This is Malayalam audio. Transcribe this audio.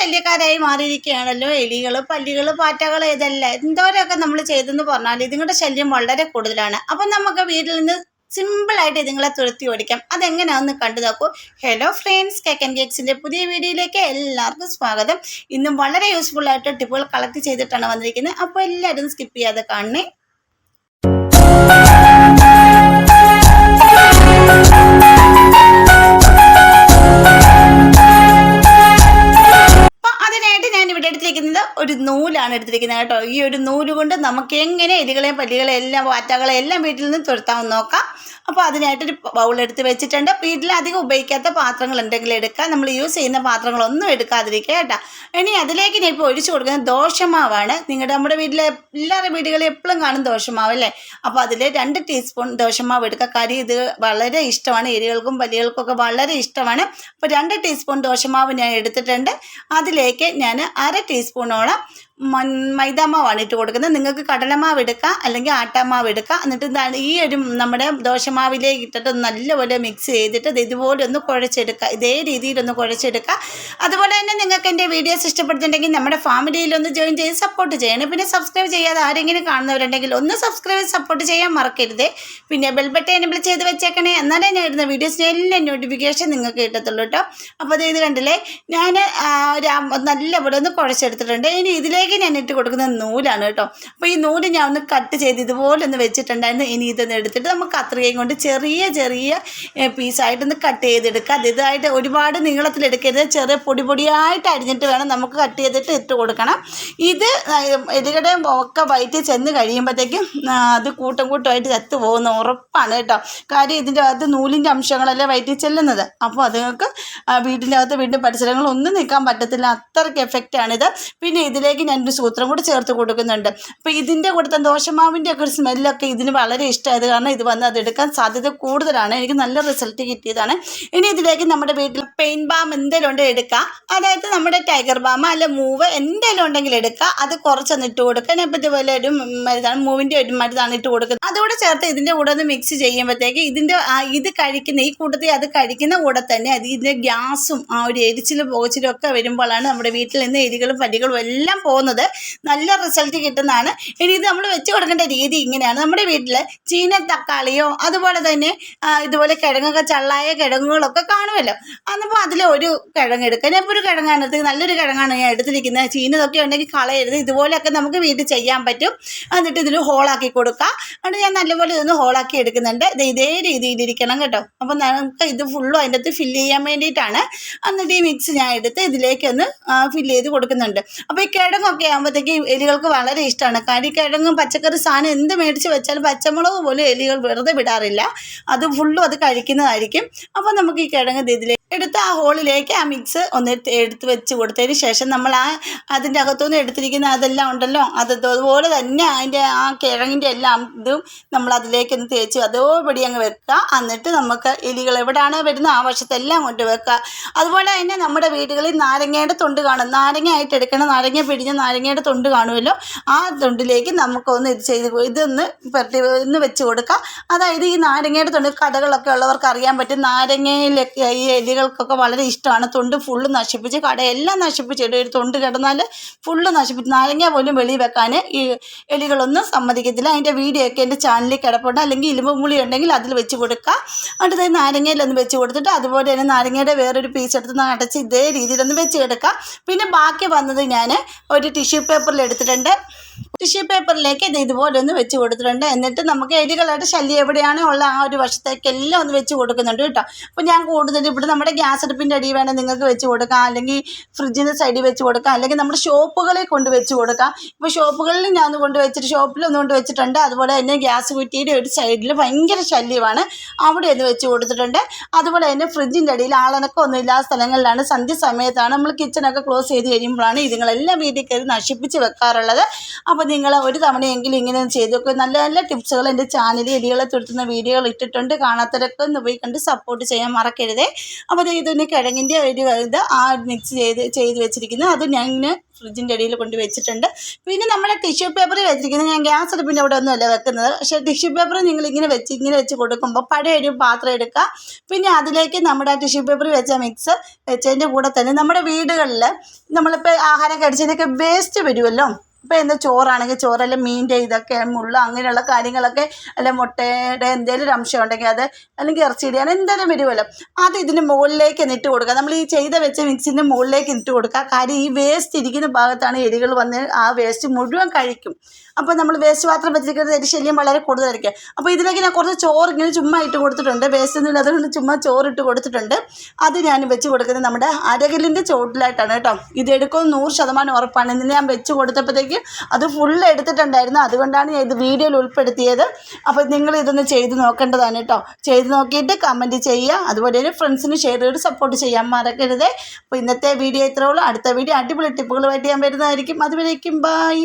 ശല്യക്കാരായി മാറിയിരിക്കുകയാണല്ലോ. എലികൾ പല്ലികൾ പാറ്റകൾ ഇതെല്ലാം എന്തോരൊക്കെ നമ്മൾ ചെയ്തെന്ന് പറഞ്ഞാൽ ഇതുങ്ങളുടെ ശല്യം വളരെ കൂടുതലാണ്. അപ്പം നമുക്ക് വീട്ടിൽ നിന്ന് സിമ്പിളായിട്ട് ഇതുങ്ങളെ തുരത്തി ഓടിക്കാം. അതെങ്ങനെയാണെന്ന് കണ്ടു നോക്കൂ. ഹലോ ഫ്രണ്ട്സ് കേക്ക് ആൻഡ് കേക്സിന്റെ പുതിയ വീഡിയോയിലേക്ക് എല്ലാവർക്കും സ്വാഗതം. ഇന്നും വളരെ യൂസ്ഫുൾ ആയിട്ട് ടിപ്പുകൾ കളക്ട് ചെയ്തിട്ടാണ് വന്നിരിക്കുന്നത്. അപ്പോൾ എല്ലാവരും സ്കിപ്പ് ചെയ്യാതെ കാണണേ. നൂലാണ് എടുത്തിരിക്കുന്നത് കേട്ടോ. ഈ ഒരു നൂൽ കൊണ്ട് നമുക്ക് എങ്ങനെ എലികളെയും പല്ലികളെയും എല്ലാം വാറ്റകളെ എല്ലാം വീട്ടിൽ നിന്ന് തുരത്താമെന്ന് നോക്കാം. അപ്പോൾ അതിനായിട്ടൊരു ബൗൾ എടുത്ത് വെച്ചിട്ടുണ്ട്. വീട്ടിൽ അധികം ഉപയോഗിക്കാത്ത പാത്രങ്ങൾ ഉണ്ടെങ്കിൽ എടുക്കുക നമ്മൾ യൂസ് ചെയ്യുന്ന പാത്രങ്ങളൊന്നും എടുക്കാതിരിക്കുക കേട്ടോ. ഇനി അതിലേക്ക് ഞാൻ ഇപ്പോൾ ഒഴിച്ചു കൊടുക്കുന്നത് ദോശമാവാണ്. നിങ്ങളുടെ നമ്മുടെ വീട്ടിലെ എല്ലാവരുടെ വീടുകളിൽ എപ്പോഴും കാണും ദോശമാവ് അല്ലേ? അപ്പോൾ അതിൽ രണ്ട് ടീസ്പൂൺ ദോശമാവ് എടുക്കുക. കരി ഇത് വളരെ ഇഷ്ടമാണ്. എരികൾക്കും പല്ലികൾക്കും ഒക്കെ വളരെ ഇഷ്ടമാണ്. അപ്പോൾ രണ്ട് ടീസ്പൂൺ ദോശമാവ് ഞാൻ എടുത്തിട്ടുണ്ട്. അതിലേക്ക് ഞാൻ അര ടീസ്പൂണോളം മൈദാമാവാണ് ഇട്ട് കൊടുക്കുന്നത്. നിങ്ങൾക്ക് കടലമാവ് എടുക്കാം അല്ലെങ്കിൽ ആട്ടാമാവ് എടുക്കാം. എന്നിട്ട് ഈ ഒരു നമ്മുടെ ദോശമാവിലേക്ക് ഇട്ടിട്ട് നല്ലപോലെ മിക്സ് ചെയ്തിട്ട് ഇത് ഇതുപോലെ ഒന്ന് കുഴച്ചെടുക്കുക. ഇതേ രീതിയിലൊന്ന് കുഴച്ചെടുക്കുക. അതുപോലെ തന്നെ നിങ്ങൾക്ക് എന്റെ വീഡിയോസ് ഇഷ്ടപ്പെടുന്നുണ്ടെങ്കിൽ നമ്മുടെ ഫാമിലിയിലൊന്ന് ജോയിൻ ചെയ്ത് സപ്പോർട്ട് ചെയ്യണം. പിന്നെ സബ്സ്ക്രൈബ് ചെയ്യാതെ ആരെങ്കിലും കാണുന്നവരുണ്ടെങ്കിൽ ഒന്ന് സബ്സ്ക്രൈബ് സപ്പോർട്ട് ചെയ്യാൻ മറക്കരുത്. പിന്നെ ബെൽ ബട്ടൺ എനബിൾ ചെയ്ത് വെച്ചേക്കണേ. എന്നാലേ ഞാൻ ഇടുന്ന വീഡിയോസിന് എല്ലാം നോട്ടിഫിക്കേഷൻ നിങ്ങൾക്ക് കിട്ടത്തുള്ളൂ കേട്ടോ അപ്പോൾ ഇത് കണ്ടില്ലേ? ഞാൻ നല്ലപോലെ ഒന്ന് കുഴച്ചെടുത്തിട്ടുണ്ട്. ഇനി ഇതിലേക്ക് ഞാൻ ഇട്ട് കൊടുക്കുന്ന നൂലാണ് കേട്ടോ. അപ്പോൾ ഈ നൂൽ ഞാൻ ഒന്ന് കട്ട് ചെയ്ത് ഇതുപോലെ ഒന്ന് വെച്ചിട്ടുണ്ടായിരുന്നു. ഇനി ഇതൊന്ന് എടുത്തിട്ട് നമുക്ക് കത്രികയും കൊണ്ട് ചെറിയ ചെറിയ പീസായിട്ടൊന്ന് കട്ട് ചെയ്തെടുക്കുക ഇതായിട്ട് ഒരുപാട് നീളത്തിലെടുക്കരുത് ചെറിയ പൊടി പൊടിയായിട്ട് അരിഞ്ഞിട്ട് വേണം നമുക്ക് കട്ട് ചെയ്തിട്ട് ഇട്ട് കൊടുക്കണം. ഇത് എലികളുടെയും ഒക്കെ വയറ്റിൽ ചെന്ന് കഴിയുമ്പോഴത്തേക്കും അത് കൂട്ടം കൂട്ടമായിട്ട് ചത്തു പോകുന്ന ഉറപ്പാണ് കേട്ടോ. കാര്യം ഇതിന്റെ അകത്ത് നൂലിന്റെ അംശങ്ങളല്ലേ വയറ്റിൽ ചെല്ലുന്നത്. അപ്പോൾ അതുങ്ങൾക്ക് വീട്ടിന്റെ അകത്ത് വീണ്ടും പരിസരങ്ങളൊന്നും നിൽക്കാൻ പറ്റത്തില്ല. അത്രയ്ക്ക് എഫക്റ്റാണിത് പിന്നെ ഇതിലേക്ക് ഞാനൊരു സൂത്രം കൂടി ചേർത്ത് കൊടുക്കുന്നുണ്ട്. അപ്പോൾ ഇതിന്റെ കൂടെ ദോശമാവിന്റെ ഒക്കെ ഒരു സ്മെല്ലൊക്കെ ഇതിന് വളരെ ഇഷ്ടമായത് കാരണം ഇത് വന്ന് അതെടുക്കാൻ സാധ്യത കൂടുതലാണ്. എനിക്ക് നല്ല റിസൾട്ട് കിട്ടിയതാണ്. ഇനി ഇതിലേക്ക് നമ്മുടെ വീട്ടിൽ പെയിൻ ബാം എന്തെങ്കിലും ഉണ്ടെങ്കിൽ എടുക്കാം. അതായത് നമ്മുടെ ടൈഗർ ബാം അല്ല മൂവ് എന്തെങ്കിലും ഉണ്ടെങ്കിൽ എടുക്കുക അത് കുറച്ചൊന്ന് ഇട്ട് കൊടുക്കുക ഞാൻ ഇപ്പോൾ ഇതുപോലെ ഒരു മരുന്നാണ് മൂവിന്റെ ഒരു മരുന്നാണ് ഇട്ട് കൊടുക്കുന്നത്. അതുകൂടെ ചേർത്ത് ഇതിന്റെ കൂടെ ഒന്ന് മിക്സ് ചെയ്യുമ്പോഴത്തേക്ക് ഇതിന്റെ ഇത് കഴിക്കുന്ന ഈ കൂട്ടത്തിൽ അത് കഴിക്കുന്ന കൂടെ തന്നെ അത് ഇതിന്റെ ഗ്യാസും ആ ഒരു എരിച്ചിലും പോച്ചിലും ഒക്കെ വരുമ്പോഴാണ് നമ്മുടെ വീട്ടിൽ നിന്ന് എരികളും പല്ലികളും എല്ലാം പോകുന്നത്. നല്ല റിസൾട്ട് കിട്ടുന്നതാണ്. ഇനി ഇത് നമ്മൾ വെച്ച് കൊടുക്കേണ്ട രീതി ഇങ്ങനെയാണ്. നമ്മുടെ വീട്ടിൽ ചീന തക്കാളിയോ അതുപോലെ തന്നെ ഇതുപോലെ കിഴങ്ങൊക്കെ ചള്ളായ കിഴങ്ങുകളൊക്കെ കാണുമല്ലോ. അന്നപ്പോൾ അതിൽ ഒരു കിഴങ്ങ് എടുക്കുക ഇപ്പോൾ ഒരു കിഴങ്ങാണ് എടുത്ത് നല്ലൊരു കിഴങ്ങാണ് ഞാൻ എടുത്തിരിക്കുന്നത്. ചീനതൊക്കെ ഉണ്ടെങ്കിൽ കളയരുത് ഇതുപോലെയൊക്കെ നമുക്ക് വീട്ടിൽ ചെയ്യാൻ പറ്റും. എന്നിട്ട് ഇതിൽ ഹോളാക്കി കൊടുക്കുക അതുകൊണ്ട് ഞാൻ നല്ലപോലെ ഇതൊന്ന് ഹോളാക്കി എടുക്കുന്നുണ്ട്. ഇത് ഇതേ രീതിയിലിരിക്കണം കേട്ടോ. അപ്പോൾ നമുക്ക് ഇത് ഫുള്ളും അതിന്റെ അകത്ത് ഫില്ല് ചെയ്യാൻ വേണ്ടിയിട്ടാണ്. എന്നിട്ട് ഈ മിക്സ് ഞാൻ എടുത്ത് ഇതിലേക്കൊന്ന് ഫില്ല് ചെയ്ത് കൊടുക്കുന്നുണ്ട്. അപ്പോൾ ഈ കിഴങ്ങൊക്കെ ആകുമ്പോഴത്തേക്ക് എലികൾക്ക് വളരെ ഇഷ്ടമാണ് കാര്യം കിഴങ്ങും പച്ചക്കറി സാധനം എന്ത് മേടിച്ച് വെച്ചാലും പച്ചമുളക് പോലും എലികൾ വെറുതെ വിടാറില്ല. അത് ഫുള്ളും അത് കഴിക്കുന്നതായിരിക്കും. അപ്പോൾ നമുക്ക് ഈ കിഴങ്ങ് ഇതിലേക്ക് എടുത്ത് ആ ഹോളിലേക്ക് ആ മിക്സ് ഒന്ന് എടുത്ത് വെച്ച് കൊടുത്തതിന് ശേഷം നമ്മൾ ആ അതിന്റെ അകത്തുനിന്ന് എടുത്തിരിക്കുന്ന അതെല്ലാം ഉണ്ടല്ലോ? അത് അതുപോലെ തന്നെ അതിന്റെ ആ കിഴങ്ങിന്റെ എല്ലാം ഇതും നമ്മൾ അതിലേക്ക് ഒന്ന് തേച്ച് അതോപടി അങ്ങ് വെക്കുക. എന്നിട്ട് നമുക്ക് എലികൾ എവിടെയാണ് വരുന്നത് ആ വശത്തെല്ലാം കൊണ്ട് വെക്കുക. അതുപോലെ തന്നെ നമ്മുടെ വീടുകളിൽ നാരങ്ങയുടെ തൊണ്ട് കാണും. നാരങ്ങ ആയിട്ട് എടുക്കണം നാരങ്ങ പിടിഞ്ഞ നാരങ്ങയുടെ തൊണ്ട് കാണുമല്ലോ? ആ തൊണ്ടിലേക്ക് നമുക്കൊന്ന് ഇത് ചെയ്ത് ഇതൊന്ന് പെരട്ടി ഒന്ന് വെച്ച് കൊടുക്കാം. അതായത് ഈ നാരങ്ങയുടെ തൊണ്ട് കടകളൊക്കെ ഉള്ളവർക്ക് അറിയാൻ പറ്റും. നാരങ്ങയിലൊക്കെ ഈ എലികൾക്കൊക്കെ വളരെ ഇഷ്ടമാണ്. തൊണ്ട് ഫുള്ള് നശിപ്പിച്ച് കടയെല്ലാം നശിപ്പിച്ചിട്ട് ഒരു തൊണ്ട് കിടന്നാൽ ഫുള്ള് നശിപ്പിച്ച് നാരങ്ങ പോലും വെളിയിൽ വെക്കാൻ ഈ എലികളൊന്നും സമ്മതിക്കത്തില്ല. അതിന്റെ വീഡിയോ ഒക്കെ എന്റെ ചാനലിൽ കിടപ്പുണ്ട്. അല്ലെങ്കിൽ ഇലുമ്പുള്ളി ഉണ്ടെങ്കിൽ അതിൽ വെച്ച് കൊടുക്കുക അടുത്തത് നാരങ്ങയിലൊന്ന് വെച്ച് കൊടുത്തിട്ട് അതുപോലെ തന്നെ നാരങ്ങയുടെ വേറൊരു പീസ് എടുത്ത് അടച്ച് ഇതേ രീതിയിലൊന്ന് വെച്ച് എടുക്കുക പിന്നെ ബാക്കി വന്നത് ഞാൻ ഒരു ടിഷ്യൂ പേപ്പറിൽ എടുത്തിട്ടുണ്ട്. ടിഷ്യൂ പേപ്പറിലേക്ക് ഇത് ഇതുപോലെ ഒന്ന് വെച്ച് കൊടുത്തിട്ടുണ്ട്. എന്നിട്ട് നമുക്ക് എലികളുടെ ശല്യം എവിടെയാണോ ഉള്ള ആ ഒരു വശത്തേക്കെല്ലാം ഒന്ന് വെച്ച് കൊടുക്കുന്നുണ്ട് കേട്ടോ. അപ്പോൾ ഞാൻ കൂടുതൽ ഇവിടെ നമ്മുടെ ഗ്യാസ് അടുപ്പിന്റെ അടി വേണേൽ നിങ്ങൾക്ക് വെച്ച് കൊടുക്കാം. അല്ലെങ്കിൽ ഫ്രിഡ്ജിന്റെ സൈഡിൽ വെച്ച് കൊടുക്കാം. അല്ലെങ്കിൽ നമ്മുടെ ഷോപ്പുകളിൽ കൊണ്ട് വെച്ച് കൊടുക്കാം. ഇപ്പോൾ ഷോപ്പുകളിൽ ഞാൻ ഒന്ന് കൊണ്ട് വെച്ചിട്ട് ഷോപ്പിലൊന്ന് കൊണ്ട് വെച്ചിട്ടുണ്ട്. അതുപോലെ തന്നെ ഗ്യാസ് കുറ്റിയുടെ ഒരു സൈഡിൽ ഭയങ്കര ശല്യമാണ്. അവിടെ ഒന്ന് വെച്ച് കൊടുത്തിട്ടുണ്ട്. അതുപോലെ തന്നെ ഫ്രിഡ്ജിന്റെ അടിയിൽ ആളനക്കം ഇല്ലാത്ത സ്ഥലങ്ങളിലാണ് സന്ധ്യ സമയത്താണ് നമ്മൾ കിച്ചണൊക്കെ ക്ലോസ് ചെയ്ത് കഴിയുമ്പോഴാണ് ഇതുങ്ങളെല്ലാം വീട്ടിൽ കയറി നശിപ്പിച്ച് വെക്കാറുള്ളത്. അപ്പോൾ നിങ്ങൾ ഒരു തവണയെങ്കിലും ഇങ്ങനെ ചെയ്തു നോക്കുക നല്ല നല്ല ടിപ്സുകൾ എന്റെ ചാനലിൽ എലികളെ തുരുത്തുന്ന വീഡിയോകൾ ഇട്ടിട്ടുണ്ട്. കാണാത്തവരൊക്കെ ഒന്ന് പോയി കണ്ട് സപ്പോർട്ട് ചെയ്യാൻ മറക്കരുതേ. അപ്പോൾ ഇതൊന്ന് ഇതിന് കിഴങ്ങിന്റെ ഒരു ഇത് ആ മിക്സ് ചെയ്ത് ചെയ്ത് വെച്ചിരിക്കുന്നത് അത് ഞാൻ ഫ്രിഡ്ജിന്റെ അടിയിൽ കൊണ്ട് വെച്ചിട്ടുണ്ട്. പിന്നെ നമ്മുടെ ടിഷ്യൂ പേപ്പർ വെച്ചിരിക്കുന്നത് ഞാൻ ഗ്യാസ് അടുപ്പിന്റെ അവിടെ ഒന്നുമല്ല വെക്കുന്നത്. പക്ഷേ ടിഷ്യൂ പേപ്പർ നിങ്ങൾ ഇങ്ങനെ വെച്ച് ഇങ്ങനെ വെച്ച് കൊടുക്കുമ്പോൾ പഴയ ഒരു പാത്രം എടുക്കുക. പിന്നെ അതിലേക്ക് നമ്മുടെ ടിഷ്യൂ പേപ്പർ വെച്ച മിക്സ് വെച്ചതിന്റെ കൂടെ തന്നെ നമ്മുടെ വീടുകളിൽ നമ്മളിപ്പോൾ ആഹാരം കഴിച്ചതിനൊക്കെ വേസ്റ്റ് വരുമല്ലോ. ഇപ്പോൾ എന്താ ചോറാണെങ്കിൽ ചോറല്ല മീന്റെ ഇതൊക്കെ മുള്ള അങ്ങനെയുള്ള കാര്യങ്ങളൊക്കെ അല്ല മുട്ടയുടെ എന്തെങ്കിലും ഒരു അംശം ഉണ്ടെങ്കിൽ അത് അല്ലെങ്കിൽ ഇറച്ചിയുടെ അങ്ങനെ എന്തായാലും വരുമല്ലോ അത് ഇതിന് മുകളിലേക്ക് ഇട്ട് കൊടുക്കുക. നമ്മൾ ഈ ചെയ്ത വെച്ച മിക്സിന്റെ മുകളിലേക്ക് ഇട്ട് കൊടുക്കുക. കാര്യം ഈ വേസ്റ്റ് ഇരിക്കുന്ന ഭാഗത്താണ് എലികൾ വന്ന് ആ വേസ്റ്റ് മുഴുവൻ കഴിക്കും. അപ്പോൾ നമ്മൾ വേസ്റ്റ് പാത്രം വെച്ചിരിക്കുന്നത് എരി ശല്യം വളരെ കൂടുതലായിരിക്കും. അപ്പോൾ ഇതിലേക്ക് ഞാൻ കുറച്ച് ചോറ് ഇങ്ങനെ ചുമ്മാ ഇട്ട് കൊടുത്തിട്ടുണ്ട്. വേസ്റ്റ് ഒന്നും അതുകൊണ്ട് ചുമ്മാ ചോറ് ഇട്ട് കൊടുത്തിട്ടുണ്ട്. അത് ഞാൻ വെച്ച് കൊടുക്കുന്നത് നമ്മുടെ അരകലിന്റെ ചോട്ടിലായിട്ടാണ് കേട്ടോ. ഇത് നൂറ് ശതമാനം ഉറപ്പാണ്. ഇന്ന് ഞാൻ വെച്ച് കൊടുത്തപ്പോഴത്തേക്ക് അത് ഫുൾ എടുത്തിട്ടുണ്ടായിരുന്നു. അതുകൊണ്ടാണ് ഞാൻ ഇത് വീഡിയോയിൽ ഉൾപ്പെടുത്തിയത്. അപ്പോൾ നിങ്ങൾ ഇതൊന്ന് ചെയ്ത് നോക്കേണ്ടതാണ് കേട്ടോ. ചെയ്ത് നോക്കിയിട്ട് കമന്റ് ചെയ്യുക. അതുപോലെ തന്നെ ഫ്രണ്ട്സിന് ഷെയർ ചെയ്ത് സപ്പോർട്ട് ചെയ്യാൻ മറക്കരുത്. അപ്പോൾ ഇന്നത്തെ വീഡിയോ ഇത്രേ ഉള്ളൂ. അടുത്ത വീഡിയോ അടിപൊളി ടിപ്പുകളുമായിട്ട് ഞാൻ വരുന്നതായിരിക്കും. അതുവരേക്കും ബൈ